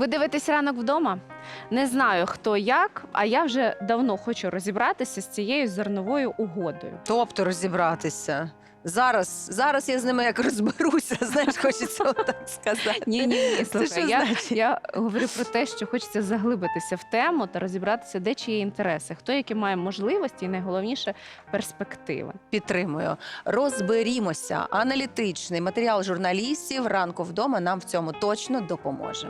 Ви дивитесь ранок вдома? Не знаю хто як, а я вже давно хочу розібратися з цією зерновою угодою. Тобто розібратися. Зараз, зараз я з ними як розберуся, знаєш, хочеться так сказати. Ні, ні, ні, слухай, я, я говорю про те, що хочеться заглибитися в тему та розібратися, де чиї інтереси, хто які має можливості і найголовніше перспективи. Підтримую. Розберімося. Аналітичний матеріал журналістів ранку вдома нам в цьому точно допоможе.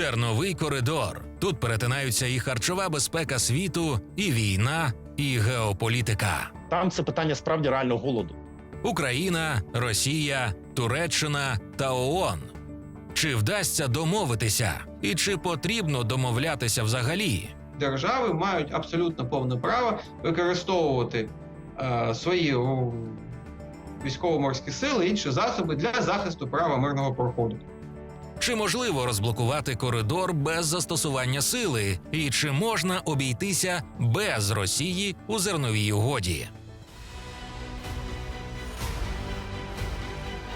Зерновий коридор. Тут перетинаються і харчова безпека світу, і війна, і геополітика. Там це питання справді реального голоду. Україна, Росія, Туреччина та ООН. Чи вдасться домовитися, і чи потрібно домовлятися взагалі? держави мають абсолютно повне право використовувати е, свої військово-морські сили і інші засоби для захисту права мирного проходу. Чи можливо розблокувати коридор без застосування сили, і чи можна обійтися без Росії у зерновій угоді?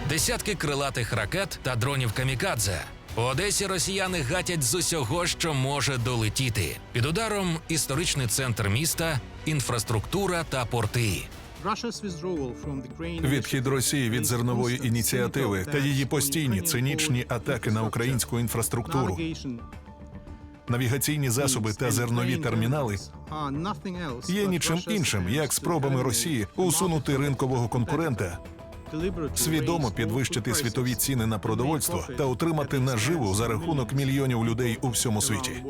Десятки крилатих ракет та дронів камікадзе. У Одесі росіяни гатять з усього, що може долетіти. Під ударом історичний центр міста, інфраструктура та порти. Відхід Росії від зернової ініціативи та її постійні цинічні атаки на українську інфраструктуру, навігаційні засоби та зернові термінали є нічим іншим, як спробами Росії усунути ринкового конкурента, свідомо підвищити світові ціни на продовольство та отримати наживу за рахунок мільйонів людей у всьому світі.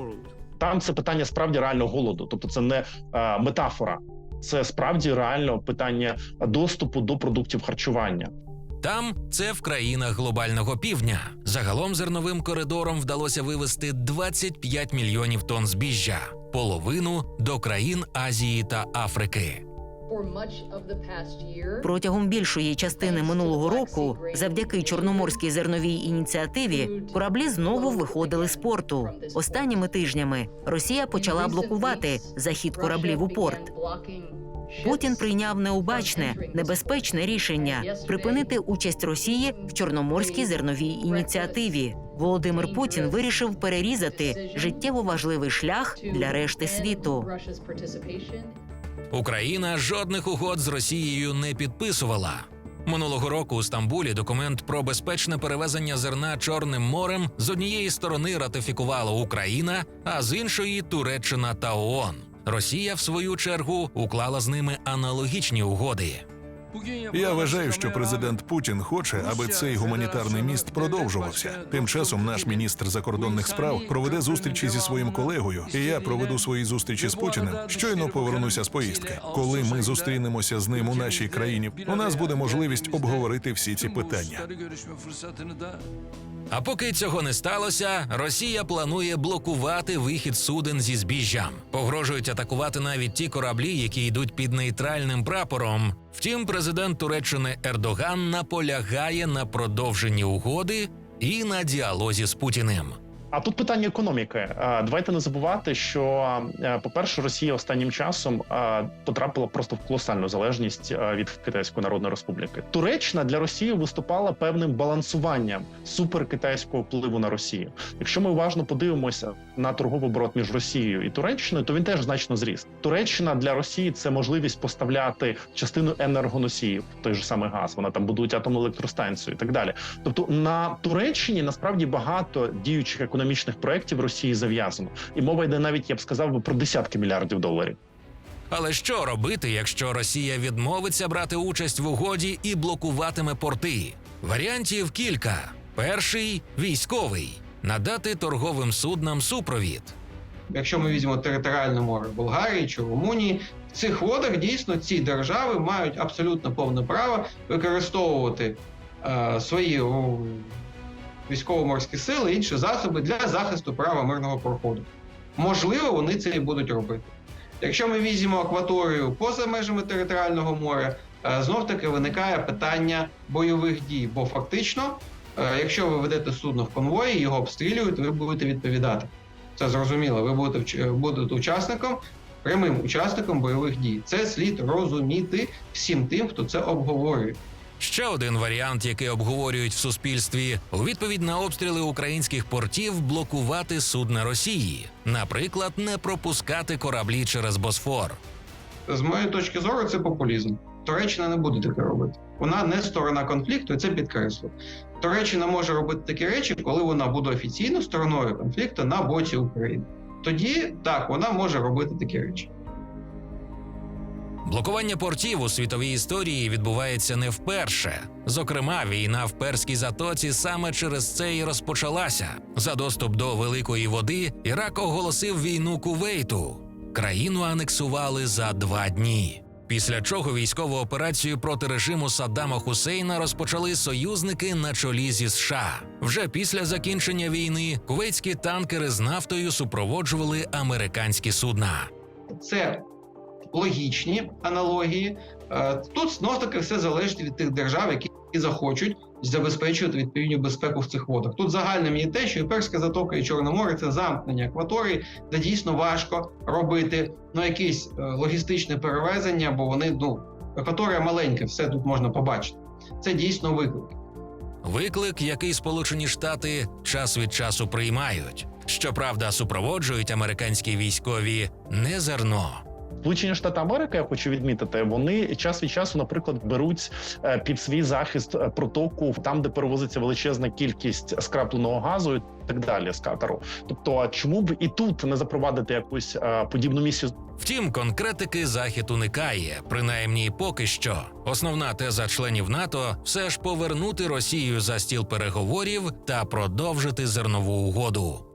Там це питання справді реального голоду, тобто це не е, метафора, це справді реально питання доступу до продуктів харчування. Там це в країнах глобального півдня. Загалом зерновим коридором вдалося вивезти 25 мільйонів тонн збіжжя, половину до країн Азії та Африки. Протягом більшої частини минулого року, завдяки чорноморській зерновій ініціативі, кораблі знову виходили з порту. Останніми тижнями Росія почала блокувати захід кораблів у порт. Путін прийняв необачне, небезпечне рішення припинити участь Росії в чорноморській зерновій ініціативі. Володимир Путін вирішив перерізати життєво важливий шлях для решти світу. Україна жодних угод з Росією не підписувала. Минулого року у Стамбулі документ про безпечне перевезення зерна Чорним морем з однієї сторони ратифікувала Україна, а з іншої Туреччина та ООН. Росія, в свою чергу, уклала з ними аналогічні угоди. Я вважаю, що президент Путін хоче, аби цей гуманітарний міст продовжувався. Тим часом наш міністр закордонних справ проведе зустрічі зі своїм колегою, і я проведу свої зустрічі з Путіним. Щойно повернуся з поїздки. Коли ми зустрінемося з ним у нашій країні, у нас буде можливість обговорити всі ці питання. А поки цього не сталося, Росія планує блокувати вихід суден зі збіжжям. Погрожують атакувати навіть ті кораблі, які йдуть під нейтральним прапором. Втім, президент Туреччини Ердоган наполягає на продовженні угоди і на діалозі з Путіним. А тут питання економіки. Е, Давайте не забувати, що, е, по-перше, Росія останнім часом е, потрапила просто в колосальну залежність від Китайської Народної Республіки. Туреччина для Росії виступала певним балансуванням суперкитайського впливу на Росію. Якщо ми уважно подивимося на торговий оборот між Росією і Туреччиною, то він теж значно зріс. Туреччина для Росії це можливість поставляти частину енергоносіїв, той же самий газ. Вона там будують атомну електростанцію і так далі. Тобто на Туреччині насправді багато діючих економічних проєктів Росії зав'язано, і мова йде навіть, я б сказав би, про десятки мільярдів доларів. Але що робити, якщо Росія відмовиться брати участь в угоді і блокуватиме порти? Варіантів кілька: перший військовий надати торговим суднам супровід. Якщо ми візьмемо територіальне море Болгарії чи Румунії, в цих водах дійсно ці держави мають абсолютно повне право використовувати е, свої військово-морські сили інші засоби для захисту права мирного проходу. Можливо, вони це і будуть робити. Якщо ми візьмемо акваторію поза межами територіального моря, е, знов таки виникає питання бойових дій, бо фактично, е, якщо ви ведете судно в конвої, його обстрілюють, ви будете відповідати. Це зрозуміло. Ви будете будете учасником, прямим учасником бойових дій. Це слід розуміти всім тим, хто це обговорює. Ще один варіант, який обговорюють в суспільстві, у відповідь на обстріли українських портів блокувати судна Росії, наприклад, не пропускати кораблі через Босфор. З моєї точки зору, це популізм. Туреччина не буде таке робити. Вона не сторона конфлікту, і це підкреслю. Туреччина може робити такі речі, коли вона буде офіційно стороною конфлікту на боці України. Тоді так вона може робити такі речі. Блокування портів у світовій історії відбувається не вперше. Зокрема, війна в перській затоці саме через це і розпочалася. За доступ до великої води Ірак оголосив війну Кувейту. Країну анексували за два дні. Після чого військову операцію проти режиму Саддама Хусейна розпочали союзники на чолі зі США. Вже після закінчення війни кувейтські танкери з нафтою супроводжували американські судна. Це логічні аналогії. Е, Тут знов таки все залежить від тих держав, які захочуть забезпечувати відповідну безпеку в цих водах. Тут загальним є те, що і Перська затока, і Чорне море це замкнені акваторії, де дійсно важко робити ну, якісь е, логістичне перевезення, бо вони ну акваторія маленька, все тут можна побачити. Це дійсно виклик. Виклик, який Сполучені Штати час від часу приймають. Щоправда, супроводжують американські військові не зерно. Сполучені Штати Америки, я хочу відмітити, вони час від часу, наприклад, беруть е, під свій захист е, протоку там, де перевозиться величезна кількість скрапленого газу так далі з Катару. Тобто, а чому б і тут не запровадити якусь е, подібну місію Втім, конкретики захід уникає, принаймні поки що. Основна теза членів НАТО все ж повернути Росію за стіл переговорів та продовжити зернову угоду.